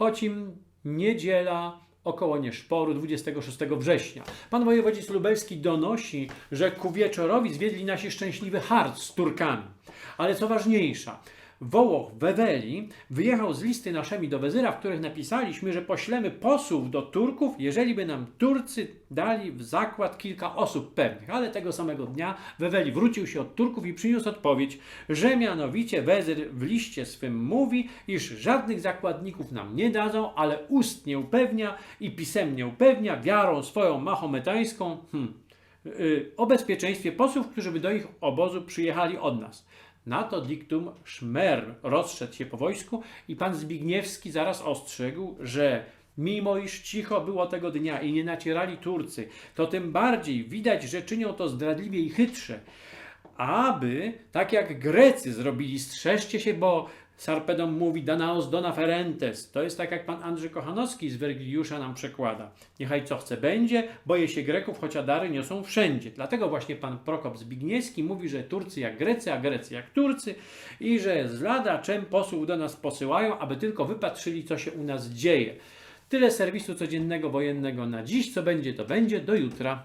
choć im niedziela około nieszporu 26 września. Pan wojewodzic lubelski donosi, że ku wieczorowi zwiedli nasi szczęśliwy hart z Turkami. Ale co ważniejsza, Wołoch Weweli wyjechał z listy naszymi do wezyra, w których napisaliśmy, że poślemy posłów do Turków, jeżeli by nam Turcy dali w zakład kilka osób pewnych. Ale tego samego dnia Weweli wrócił się od Turków i przyniósł odpowiedź, że mianowicie wezyr w liście swym mówi, iż żadnych zakładników nam nie dadzą, ale ustnie upewnia i pisemnie upewnia wiarą swoją mahometańską hmm, y, o bezpieczeństwie posłów, którzy by do ich obozu przyjechali od nas. Na to diktum Szmer rozszedł się po wojsku i pan Zbigniewski zaraz ostrzegł, że mimo iż cicho było tego dnia i nie nacierali Turcy, to tym bardziej widać, że czynią to zdradliwie i chytrze. Aby, tak jak Grecy zrobili, strzeżcie się, bo Sarpedon mówi Danaos dona ferentes. To jest tak, jak pan Andrzej Kochanowski z Wergiliusza nam przekłada. Niechaj co chce będzie, boję się Greków, chociaż dary niosą wszędzie. Dlatego właśnie pan Prokop Zbigniewski mówi, że Turcy jak Grecy, a Grecy jak Turcy i że z lada czem posłów do nas posyłają, aby tylko wypatrzyli, co się u nas dzieje. Tyle serwisu codziennego wojennego na dziś. Co będzie, to będzie. Do jutra.